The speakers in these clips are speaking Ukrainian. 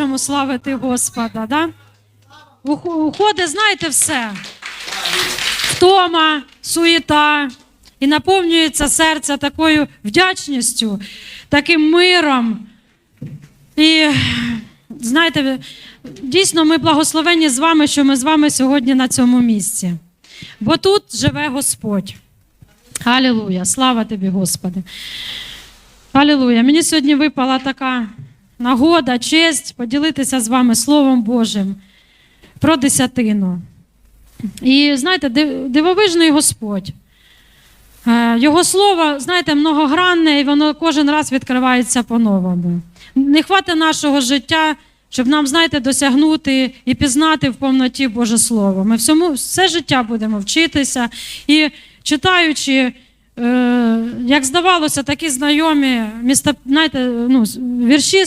Божому славити Господа. Да? Уходить, знаєте, все. Втома, суєта. І наповнюється серце такою вдячністю, таким миром. І знаєте, дійсно ми благословені з вами, що ми з вами сьогодні на цьому місці. Бо тут живе Господь. Алілуя! Слава тобі, Господи. Алілуя. Мені сьогодні випала така нагода, честь поділитися з вами Словом Божим про десятину. І знаєте, дивовижний Господь. Е, Його слово, знаєте, многогранне, і воно кожен раз відкривається по-новому. Не хватить нашого життя, щоб нам, знаєте, досягнути і пізнати в повноті Боже Слово. Ми всьому все життя будемо вчитися. І читаючи, е, як здавалося, такі знайомі міста, знаєте, ну, вірші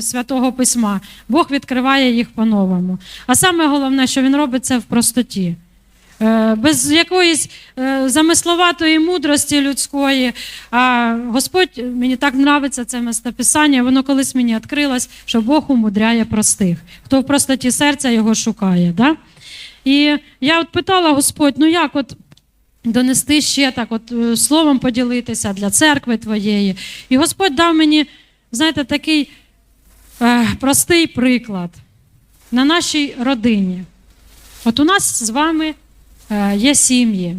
Святого Письма, Бог відкриває їх по-новому. А саме головне, що Він робить це в простоті. Е, без якоїсь е, замисловатої мудрості людської. А Господь, мені так нравиться це мистописання, воно колись мені відкрилось, що Бог умудряє простих, хто в простоті серця його шукає. Да? І я от питала Господь, ну як от донести ще так, от е, словом поділитися для церкви твоєї. І Господь дав мені, знаєте, такий е, простий приклад на нашій родині. От у нас з вами е, є сім'ї.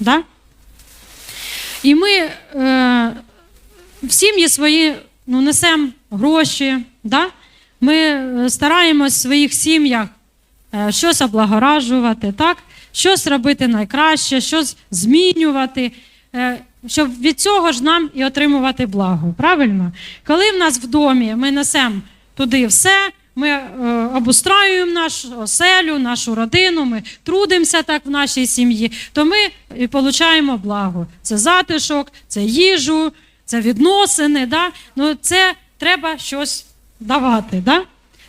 Да? І ми е, в сім'ї свої ну, несемо гроші. Да? Ми е, стараємось в своїх сім'ях е, щось облагоражувати, так? щось робити найкраще, щось змінювати, е, щоб від цього ж нам і отримувати благо. Правильно? Коли в нас в домі ми несемо туди все, ми е, обустраюємо нашу оселю, нашу родину, ми трудимося так в нашій сім'ї, то ми і отримуємо благо. Це затишок, це їжу, це відносини. Да? Ну, це треба щось давати. Да?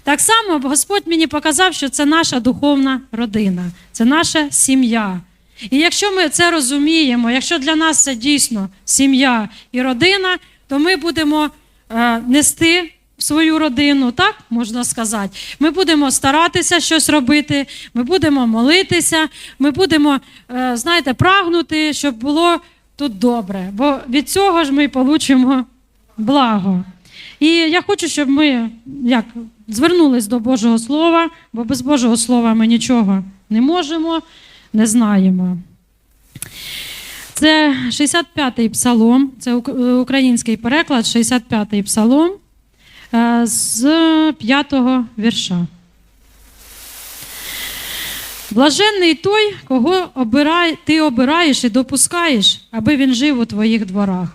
Так само Господь мені показав, що це наша духовна родина, це наша сім'я. І якщо ми це розуміємо, якщо для нас це дійсно сім'я і родина, то ми будемо е, нести свою родину, так можна сказати. Ми будемо старатися щось робити, ми будемо молитися, ми будемо, е, знаєте, прагнути, щоб було тут добре. Бо від цього ж ми получимо благо. І я хочу, щоб ми як, звернулись до Божого Слова, бо без Божого Слова ми нічого не можемо, не знаємо. Це 65-й псалом, це український переклад, 65-й псалом е, з 5-го вірша. Блаженний той, кого ти обираєш і допускаєш, аби він жив у твоїх дворах.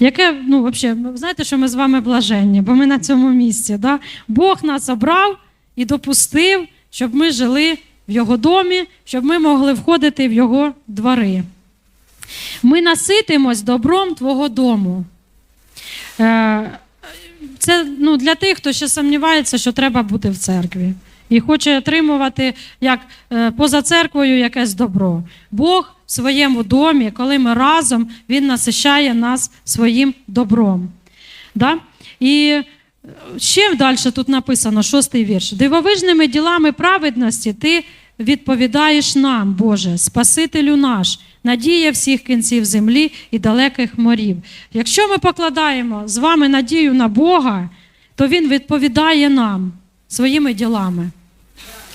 Яке, ну, взагалі, знаєте, що ми з вами блаженні, бо ми на цьому місці. Да? Бог нас обрав і допустив, щоб ми жили в Його домі, щоб ми могли входити в Його двори. Ми наситимось добром Твого дому. Е, Це ну, для тих, хто ще сумнівається, що треба бути в церкві. І хоче отримувати як е, поза церквою якесь добро. Бог в своєму домі, коли ми разом, Він насищає нас своїм добром. Да? І е, ще далі тут написано, шостий вірш. Дивовижними ділами праведності ти відповідаєш нам, Боже, Спасителю наш, надія всіх кінців землі і далеких морів. Якщо ми покладаємо з вами надію на Бога, то Він відповідає нам своїми ділами.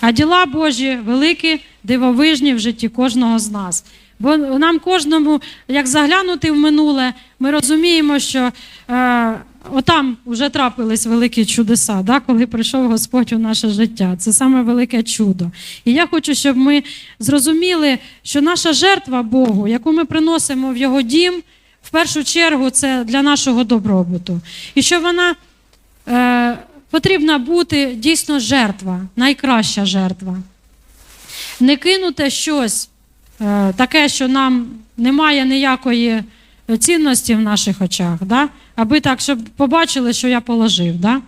А діла Божі великі, дивовижні в житті кожного з нас. Бо нам кожному, як заглянути в минуле, ми розуміємо, що е, отам вже трапились великі чудеса, да, коли прийшов Господь у наше життя. Це саме велике чудо. І я хочу, щоб ми зрозуміли, що наша жертва Богу, яку ми приносимо в Його дім, в першу чергу це для нашого добробуту. І що вона е, потрібна бути дійсно жертва, найкраща жертва. Не кинути щось е, таке, що нам немає ніякої цінності в наших очах, да? Аби так, щоб побачили, що я положив. Да?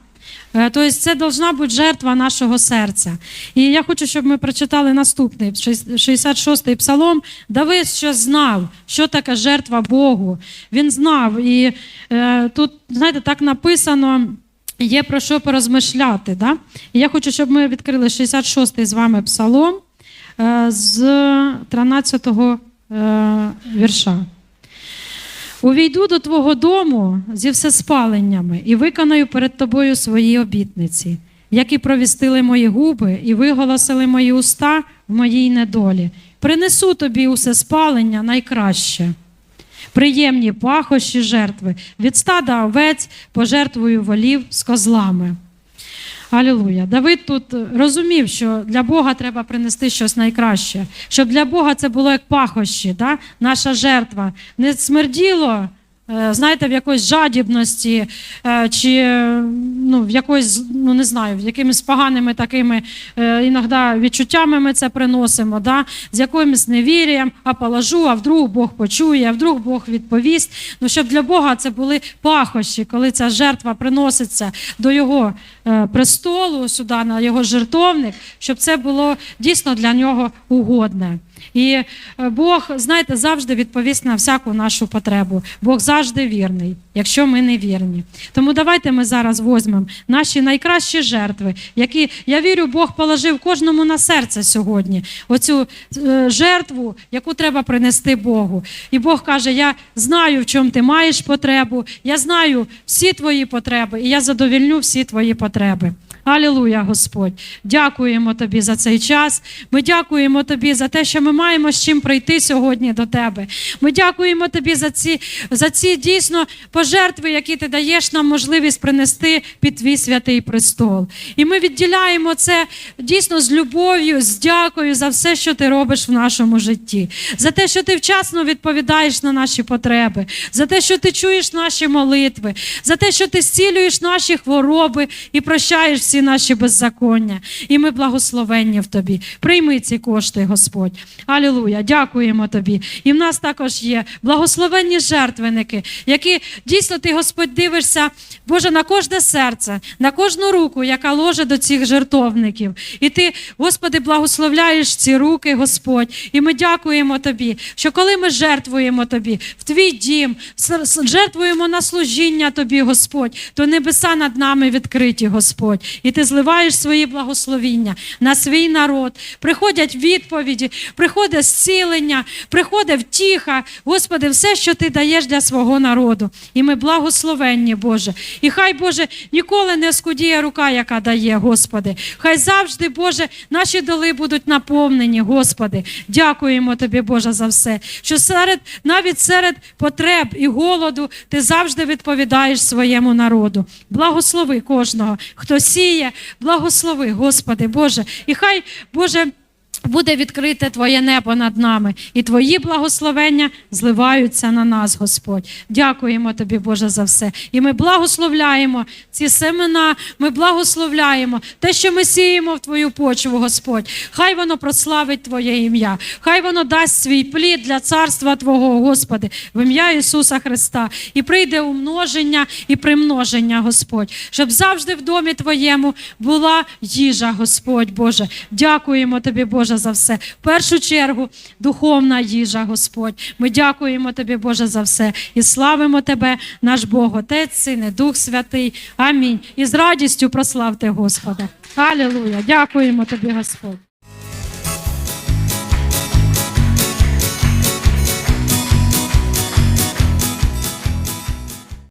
Тобто це повинна бути жертва нашого серця. І я хочу, щоб ми прочитали наступний 66-й псалом. Давид ще знав, що таке жертва Богу. Він знав. І е, тут, знаєте, так написано. є про що порозмишляти. Да? І я хочу, щоб ми відкрили 66-й з вами псалом е, з 13-го е, вірша. Увійду до твого дому зі всеспаленнями і виконаю перед тобою свої обітниці, які провістили мої губи і виголосили мої уста в моїй недолі. Принесу тобі усе спалення найкраще. Приємні пахощі жертви, від стада овець пожертвую волів з козлами. Алілуя. Давид тут розумів, що для Бога треба принести щось найкраще, щоб для Бога це було як пахощі, да? наша жертва. Не смерділо, знаєте, в якоїсь жадібності, е, чи е, ну, в якоїсь, ну не знаю, якимись поганими такими е, іноді відчуттями ми це приносимо, да? з якимось невір'ям, а положу, а вдруг Бог почує, а вдруг Бог відповість. Ну, щоб для Бога це були пахощі, коли ця жертва приноситься до Його е, престолу, сюди, на його жертовник, щоб це було дійсно для нього угодне. І е, Бог, знаєте, завжди відповість на всяку нашу потребу. Бог завжди вірний, якщо ми не вірні. Тому давайте ми зараз візьмемо наші найкращі жертви, які, я вірю, Бог положив кожному на серце сьогодні. Оцю е, жертву, яку треба принести Богу. І Бог каже: Я знаю, в чому ти маєш потребу, я знаю всі твої потреби, і я задовільню всі твої потреби. Алілуя, Господь. Дякуємо Тобі за цей час. Ми дякуємо Тобі за те, що ми маємо з чим прийти сьогодні до Тебе. Ми дякуємо Тобі за ці, за ці дійсно пожертви, які ти даєш нам можливість принести під твій святий престол. І ми відділяємо це дійсно з любов'ю, з дякою за все, що ти робиш в нашому житті, за те, що ти вчасно відповідаєш на наші потреби, за те, що ти чуєш наші молитви, за те, що ти зцілюєш наші хвороби і прощаєш всі наші беззаконня. І ми благословенні в тобі. Прийми ці кошти, Господь. Алілуя. Дякуємо тобі. І в нас також є благословенні жертвенники, які дійсно ти, Господь, дивишся, Боже, на кожне серце, на кожну руку, яка ложе до цих жертовників. І ти, Господи, благословляєш ці руки, Господь. І ми дякуємо тобі, що коли ми жертвуємо тобі в твій дім, жертвуємо на служіння тобі, Господь, то небеса над нами відкриті, Господь. І ти зливаєш свої благословіння на свій народ. Приходять відповіді, приходить зцілення, приходить втіха. Господи, все, що ти даєш для свого народу. І ми благословенні, Боже. І хай, Боже, ніколи не скудіє рука, яка дає, Господи. Хай завжди, Боже, наші доли будуть наповнені, Господи. Дякуємо Тобі, Боже, за все. Що серед, навіть серед потреб і голоду ти завжди відповідаєш своєму народу. Благослови кожного, хто сіє, благослови, Господи, Боже. І хай, Боже. Буде відкрите Твоє небо над нами, і Твої благословення зливаються на нас, Господь. Дякуємо Тобі, Боже, за все. І ми благословляємо ці семена, ми благословляємо те, що ми сіємо в Твою почву, Господь. Хай воно прославить Твоє ім'я, хай воно дасть свій плід для царства Твого, Господи, в ім'я Ісуса Христа. І прийде умноження і примноження, Господь, щоб завжди в домі Твоєму була їжа, Господь Боже. Дякуємо Тобі, Боже, за все. В першу чергу духовна їжа, Господь. Ми дякуємо Тобі, Боже, за все. І славимо Тебе, наш Бог, Отець, Син, Дух Святий. Амінь. І з радістю прославте Господа. Алілуя. Дякуємо Тобі, Господь.